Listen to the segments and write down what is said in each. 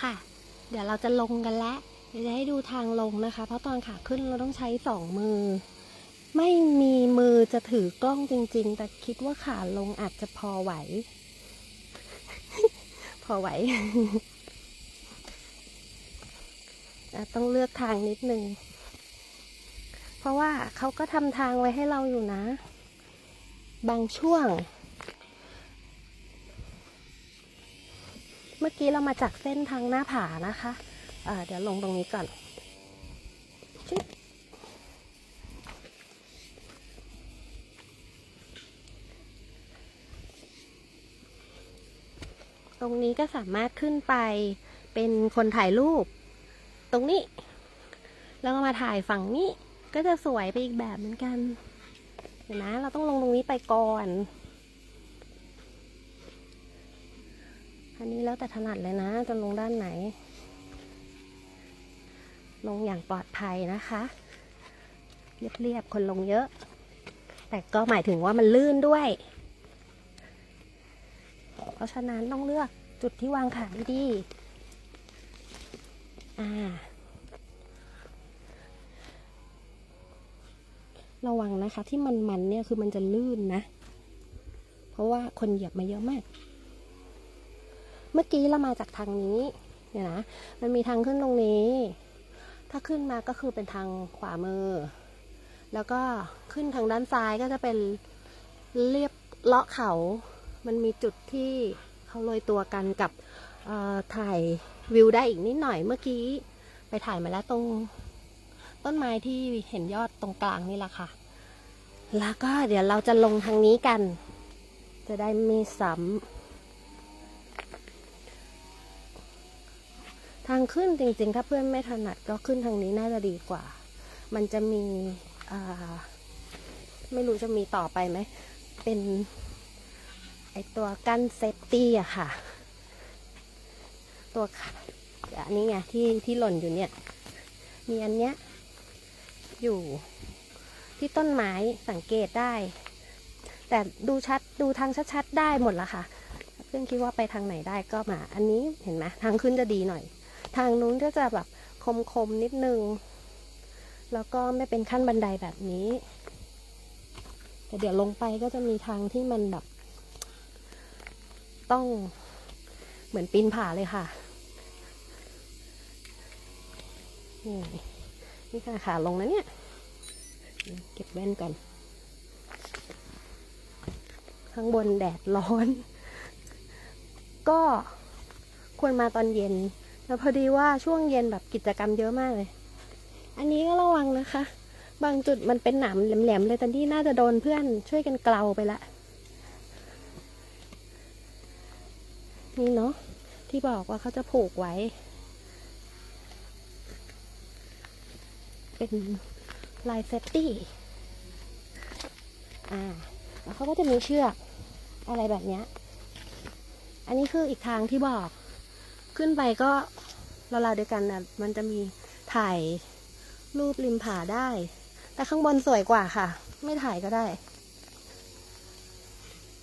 ค่ะ เดี๋ยวเราจะลงกันแล้วเดี๋ยวจะให้ดูทางลงนะคะ เพราะตอนขาขึ้นเราต้องใช้สองมือ ไม่มีมือจะถือกล้องจริง ๆ แต่คิดว่าขาลงอาจจะพอไหว พอไหวต้องเลือกทางนิดนึง เพราะว่าเขาก็ทำทางไว้ให้เราอยู่นะ บางช่วง เมื่อกี้เรามาจากเส้นทางหน้าผานะคะอ่าเดี๋ยวลงตรงนี้ก่อนชึบตรงนี้ก็สามารถขึ้นไปเป็นคนถ่ายรูป ตรงนี้ แล้วก็มาถ่ายฝั่งนี้ ก็จะสวยไปอีกแบบเหมือนกันเดี๋ยวนะเราต้องลงตรงนี้ไปก่อน อันนี้แล้วแต่ถนัดเลยนะ จะลงด้านไหน ลงอย่างปลอดภัยนะคะ เรียบๆ คนลงเยอะ แต่ก็หมายถึงว่ามันลื่นด้วย เพราะฉะนั้นต้องเลือกจุดที่วางขาดีๆอ่าระวังนะคะที่มันๆเนี่ยคือมันจะลื่นนะ เพราะว่าคนเหยียบมาเยอะมาก เมื่อกี้เรามาจากทางนี้เนี่ยนะมันมีทางขึ้นตรงนี้ ถ้าขึ้นมาก็คือเป็นทางขวามือ แล้วก็ขึ้นทางด้านซ้ายก็จะเป็นเรียบเลาะเขา มันมีจุดที่เขาโรยตัวกันกับถ่ายวิวได้อีกนิดหน่อยเมื่อกี้ ไปถ่ายมาแล้วตรงต้นไม้ที่เห็นยอดตรงกลางนี่แหละค่ะ แล้วก็เดี๋ยวเราจะลงทางนี้กัน จะได้ไม่ซ้ำ ทางขึ้นจริง ๆ ถ้าเพื่อนไม่ถนัดก็ขึ้นทางนี้น่าจะดีกว่า มันจะมีไม่รู้จะมีต่อไปไหม เป็นไอตัวกั้นเซฟตี้อะค่ะ ตัวอันนี้ไงที่ที่หล่นอยู่เนี่ย มีอันเนี้ย อยู่ที่ต้นไม้สังเกตได้ แต่ดูชัดดูทางชัดๆได้หมดละค่ะ เพื่อนคิดว่าไปทางไหนได้ก็มา อันนี้เห็นไหมทางขึ้นจะดีหน่อย ทางนู้นก็จะแบบคมๆนิดนึง แล้วก็ไม่เป็นขั้นบันไดแบบนี้ แต่เดี๋ยวลงไปก็จะมีทางที่มันแบบ ต้องเหมือนปีนผาเลยค่ะ นี่นี่ค่ะขาลงนะเนี่ย เก็บแว่นก่อน ข้างบนแดดร้อน ก็ควรมาตอนเย็น แล้วพอดีว่าช่วงเย็นแบบกิจกรรมเยอะมากเลย อันนี้ก็ระวังนะคะ บางจุดมันเป็นหนามแหลมๆเลยแต่ที่น่าจะโดนเพื่อนช่วยกันเกลาไปละ นี่เนาะที่บอกว่าเขาจะผูกไว้ เป็นลายเซฟตี้ อ่า แล้วเขาก็จะมีเชือกอะไรแบบเนี้ย อันนี้คืออีกทางที่บอก ขึ้นไปก็เราลาๆเดียวกันนะมันจะมีถ่ายรูปริมผาได้ แต่ข้างบนสวยกว่าค่ะ ไม่ถ่ายก็ได้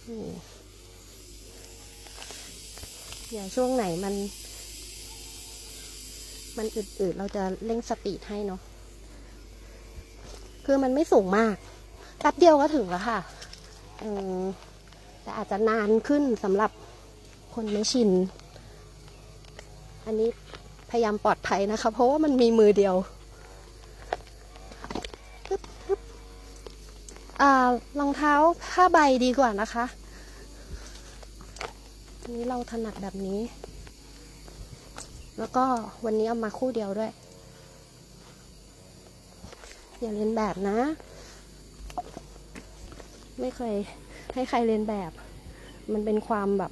นี่เดี๋ยวช่วงไหนมัน มันอืดๆ เราจะเร่งสปีดให้เนาะ คือมันไม่สูงมาก แป๊บเดียวก็ถึงแล้วค่ะ แต่อาจจะนานขึ้นสำหรับคนไม่ชิน อันนี้พยายามปลอดภัยนะคะ เพราะว่ามันมีมือเดียวปึ๊บรองเท้าผ้าใบดีกว่านะคะอันนี้เราถนัดแบบนี้ แล้วก็วันนี้เอามาคู่เดียวด้วย อย่าเรียนแบบนะ ไม่เคยให้ใครเรียนแบบ มันเป็นความแบบ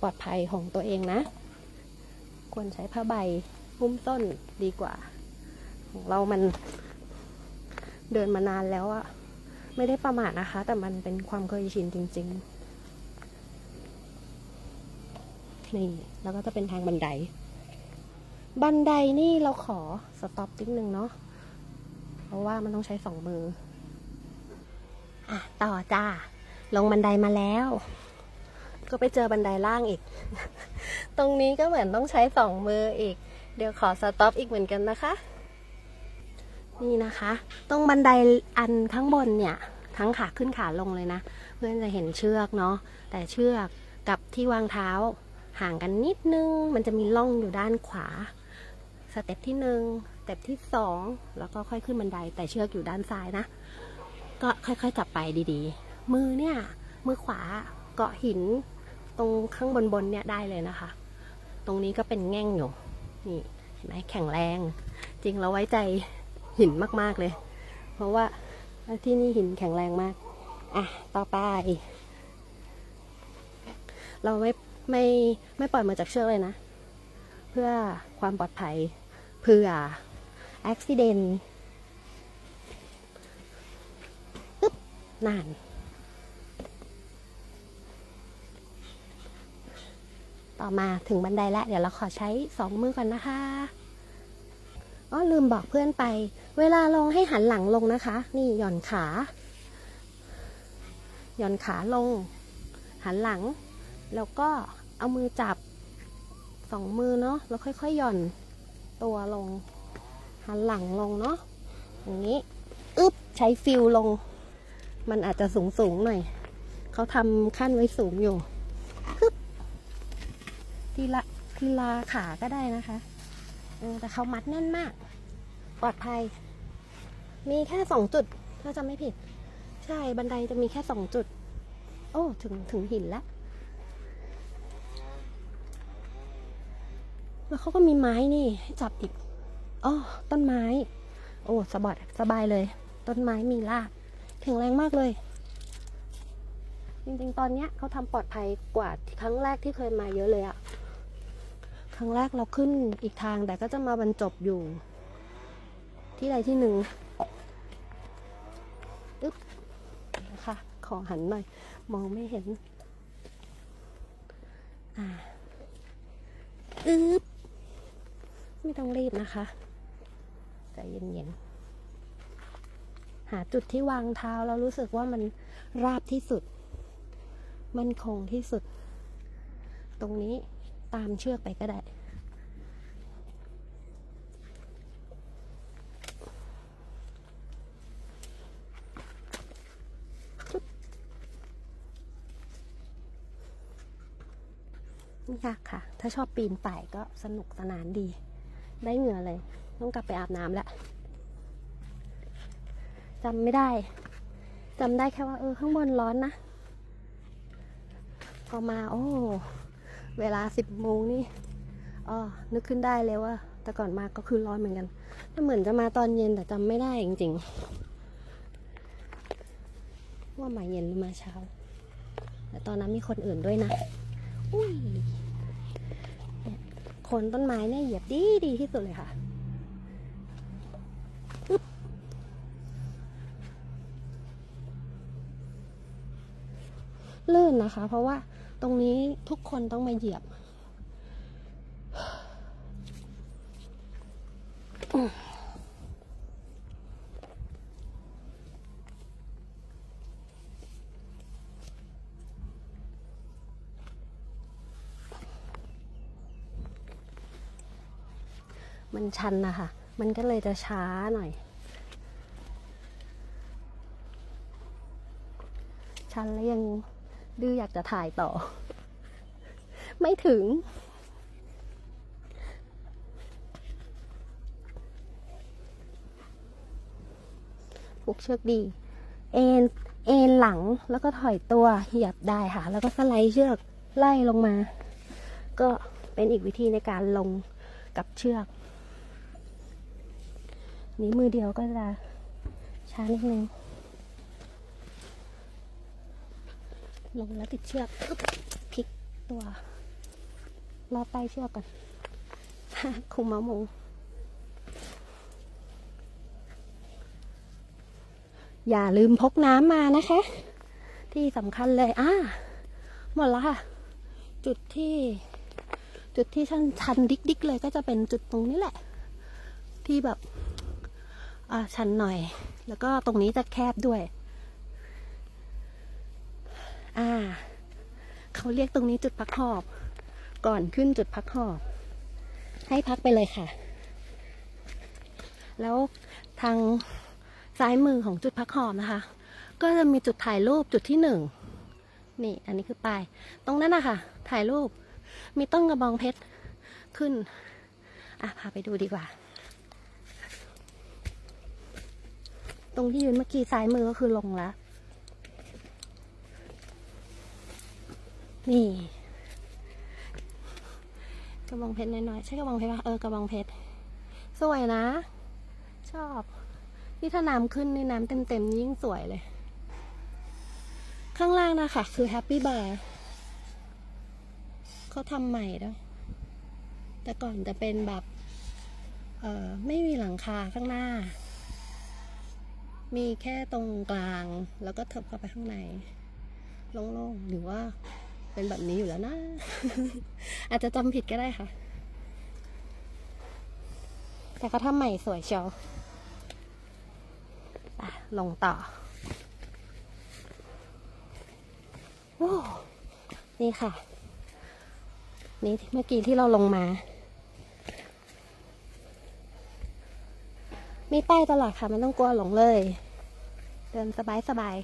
ปลอดภัยของตัวเองนะ ควรใช้ผ้าใบหุ้มต้นดีกว่า ของเรามันเดินมานานแล้วอะไม่ได้ประมาทนะคะ แต่มันเป็นความเคยชินจริง ๆ นี่แล้วก็จะเป็นทางบันได บันไดนี่เราขอสต็อปนิดนึงเนาะเพราะว่ามันต้องใช้สองมืออะต่อจ้า ลงบันไดมาแล้ว ก็ไปเจอบันไดล่างอีก ตรงนี้ก็เหมือนต้องใช้สองมืออีก เดี๋ยวขอสต็อปอีกเหมือนกันนะคะ นี่นะคะ ตรงบันไดอันข้างบนเนี่ย ทั้งขาขึ้นขาลงเลยนะ เพื่อนจะเห็นเชือกเนาะ แต่เชือกกับที่วางเท้าห่างกันนิดนึง มันจะมีร่องอยู่ด้านขวา สเต็ปที่หนึ่งสเต็ปที่สอง แล้วก็ค่อยขึ้นบันได แต่เชือกอยู่ด้านซ้ายนะ ก็ค่อยๆจับไปดีๆ มือเนี่ย มือขวาเกาะหิน ตรงข้างบนบนเนี่ยได้เลยนะคะ ตรงนี้ก็เป็นแง่งอยู่นี่เห็นไหมแข็งแรง จริงเราไว้ใจหินมากๆเลย เพราะว่าที่นี่หินแข็งแรงมาก อะ ต่อไป เราไม่ไม่ไม่ปล่อยมือจากเชือกเลยนะ เพื่อความปลอดภัยเพื่ออุบิเหตุปึ๊บนาน ต่อมาถึงบันไดแล้วเดี๋ยวเราขอใช้สองมือก่อนนะคะอ๋อลืมบอกเพื่อนไป เวลาลงให้หันหลังลงนะคะ นี่หย่อนขาหย่อนขาลง หันหลัง แล้วก็เอามือจับสองมือเนาะแล้วค่อยๆหย่อนตัวลง หันหลังลงเนาะอย่างนี้อึ๊บใช้ฟิลลง มันอาจจะสูงสูงๆหน่อยเขาทำขั้นไว้สูงอยู่ปึ๊บ ทีละทีละขาก็ได้นะคะเออแต่เขามัดแน่นมาก ปลอดภัย มีแค่สองจุด ถ้าจำไม่ผิด ใช่บันไดจะมีแค่สองจุด โอ้ ถึงถึงหินแล้วแล้วเขาก็มีไม้นี่จับอีกอ๋อต้นไม้ โอ้สบายสบายเลย ต้นไม้มีรากแข็งแรงมากเลย จริงๆ ตอนเนี้ยเขาทำปลอดภัยกว่าครั้งแรกที่เคยมาเยอะเลยอะ ครั้งแรกเราขึ้นอีกทางแต่ก็จะมาบรรจบอยู่ ที่ใดที่หนึ่งอึ๊บนะคะขอหันหน่อย มองไม่เห็น อ่าอึ๊บไม่ต้องรีบนะคะใจเย็นๆ หาจุดที่วางเท้าแล้วรู้สึกว่ามันราบที่สุด มันคงที่สุด ตรงนี้ ตามเชือกไปก็ได้ ไม่ยากค่ะ ถ้าชอบปีนป่ายก็สนุกสนานดี ได้เหงื่อเลย ต้องกลับไปอาบน้ำแล้วจำไม่ได้จำได้แค่ว่าเออข้างบนร้อนนะพอมาโอ้ เวลาสิบโมงนี่อ๋อนึกขึ้นได้เลยว่า แต่ก่อนมาก็คือร้อนเหมือนกันแต่เหมือนจะมาตอนเย็นแต่จำไม่ได้จริงๆ ว่ามาเย็นหรือมาเช้า แต่ตอนนั้นมีคนอื่นด้วยนะ อุ้ยคนต้นไม้เนี่ยเหยียบดีดีที่สุดเลยค่ะลื่นนะคะ เพราะว่า ตรงนี้ทุกคนต้องมาเหยียบ มันชันนะคะ มันก็เลยจะช้าหน่อย ชันแล้วยัง ดื้ออยากจะถ่ายต่อ ไม่ถึงผูกเชือกดี เอ็นเอ็นหลังแล้วก็ถอยตัวเหยียบได้ค่ะ แล้วก็สไลด์เชือกไล่ลงมา ก็เป็นอีกวิธีในการลงกับเชือก นี้มือเดียวก็จะช้านิดนึง ลงแล้วติดเชือกพลิกตัวรอใต้เชือกก่อนคุมมะมงอย่าลืมพกน้ำมานะคะ ที่สำคัญเลยอ่าหมดแล้วค่ะ จุดที่จุดที่ชันชันดิกดิกๆเลยก็จะเป็นจุดตรงนี้แหละ ที่แบบอ่าชันหน่อย แล้วก็ตรงนี้จะแคบด้วย อ่า เขาเรียกตรงนี้จุดพักหอบ ก่อนขึ้นจุดพักหอบ ให้พักไปเลยค่ะ แล้วทางซ้ายมือของจุดพักหอบนะคะ ก็จะมีจุดถ่ายรูปจุดที่หนึ่งนี่ อันนี้คือป้าย ตรงนั้นนะคะถ่ายรูป มีต้นกระบองเพชรขึ้น อะ พาไปดูดีกว่า ตรงที่ยืนเมื่อกี้ซ้ายมือก็คือลงแล้ว นี่ กระบองเพชรน้อยๆ ใช่กระบองเพชรปะเออกระบองเพชร สวยนะ ชอบ นี่ถ้าน้ำขึ้นในน้ำเต็มๆยิ่งสวยเลย ข้างล่างนะคะ คือแฮปปี้บาร์เขาทำใหม่ด้วยแต่ก่อนจะเป็นแบบเออไม่มีหลังคาข้างหน้า มีแค่ตรงกลาง แล้วก็เถิบเข้าไปข้างใน โล่งๆ หรือว่า เป็นแบบนี้อยู่แล้วนะ อาจจะจำผิดก็ได้ค่ะ แต่เขาทำใหม่สวยเชียวลงต่อนี่ค่ะ นี่เมื่อกี้ที่เราลงมา มีป้ายตลอดค่ะไม่ต้องกลัวหลงเลย เดินสบายสบาย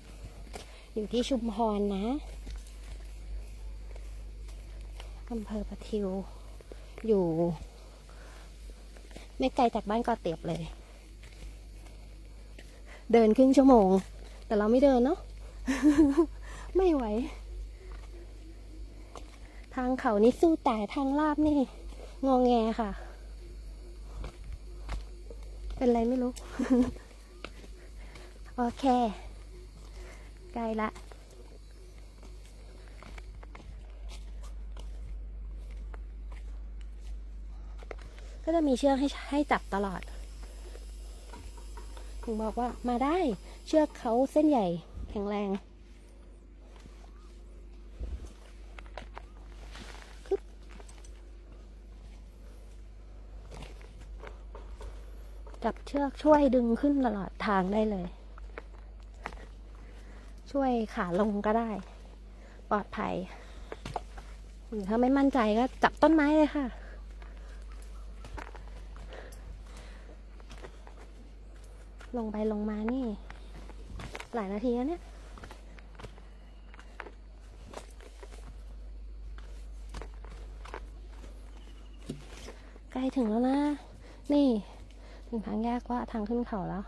ๆอยู่ที่ชุมพรนะ อำเภอปะทิว อยู่ ไม่ไกลจากบ้านกอเตียบเลย เดินครึ่งชั่วโมง แต่เราไม่เดินเนาะไม่ไหว ทางเขานี่สู้แต่ทางลาบนี่ งองแงค่ะ เป็นไรไม่รู้ โอเคใกล้ละ ก็จะมีเชือกให้ให้จับตลอด ถึงบอกว่ามาได้เชือกเขาเส้นใหญ่แข็งแรงจับเชือกช่วยดึงขึ้นตลอดทางได้เลย ช่วยขาลงก็ได้ ปลอดภัย หรือถ้าไม่มั่นใจก็จับต้นไม้เลยค่ะ งไปลงมานี่ หลายนาทีแล้วเนี่ยใกล้ถึงแล้วนะ นี่ ถึงทางแยกว่าทางขึ้นเขาแล้ว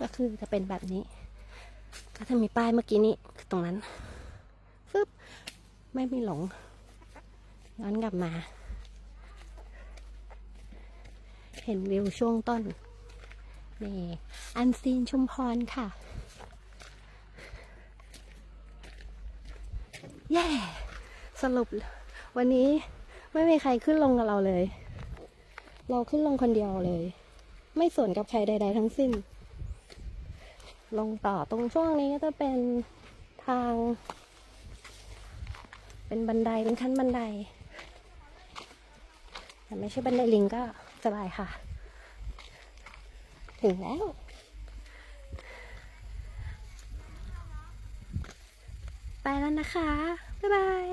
ก็คือจะเป็นแบบนี้ ก็จะมีป้ายเมื่อกี้นี้คือตรงนั้นฟึบไม่มีหลง ย้อนกลับมา เห็นวิวช่วงต้น นี่ อันซีนชุมพรค่ะ แย่สรุปวันนี้ไม่มีใครขึ้นลงกับเราเลย เราขึ้นลงคนเดียวเลย ไม่สนกับใครใด ๆ ทั้งสิ้น ลงต่อตรงช่วงนี้ก็จะเป็นทาง เป็นบันไดเป็นขั้นบันได แต่ไม่ใช่บันไดลิงก็สบายค่ะ ถึงแล้ว ไปแล้วนะคะ บ๊ายบาย